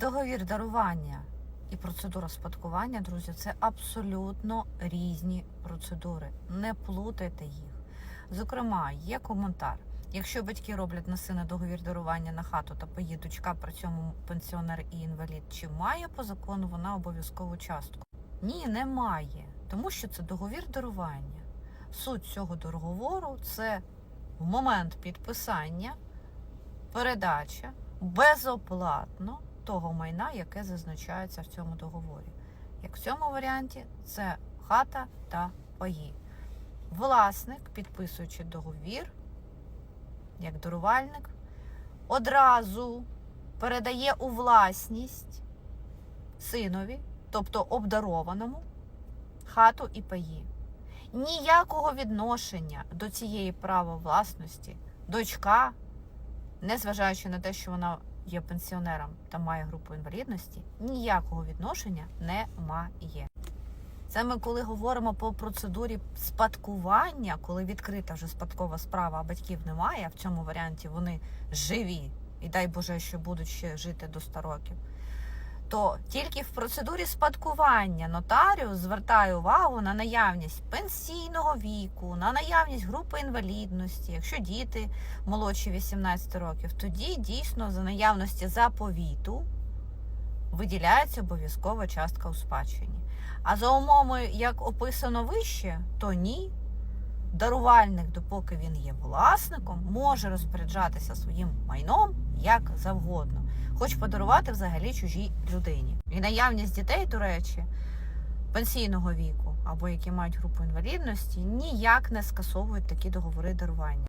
Договір дарування і процедура спадкування, друзі, це абсолютно різні процедури. Не плутайте їх. Зокрема, є коментар. Якщо батьки роблять на сина договір дарування на хату та паї дочка, при цьому пенсіонер і інвалід, чи має по закону вона обов'язкову частку? Ні, не має, тому що це договір дарування. Суть цього договору це в момент підписання, передача безоплатно того майна, яке зазначається в цьому договорі. Як в цьому варіанті, це хата та паї. Власник, підписуючи договір, як дарувальник, одразу передає у власність синові, тобто обдарованому, хату і паї. Ніякого відношення до цієї права власності дочка, незважаючи на те, що вона є пенсіонером та має групу інвалідності, ніякого відношення не має. Це ми коли говоримо по процедурі спадкування, коли відкрита вже спадкова справа, а батьків немає, в цьому варіанті вони живі, і дай Боже, що будуть ще жити до 100 років. То тільки в процедурі спадкування нотаріус звертає увагу на наявність пенсійного віку, на наявність групи інвалідності. Якщо діти молодші 18 років, тоді дійсно за наявності заповіту виділяється обов'язкова частка у спадщині. А за умовами, як описано вище, то ні. Дарувальник, допоки він є власником, може розпоряджатися своїм майном як завгодно, хоч подарувати взагалі чужій людині. І наявність дітей, до речі, пенсійного віку або які мають групу інвалідності, ніяк не скасовують такі договори дарування.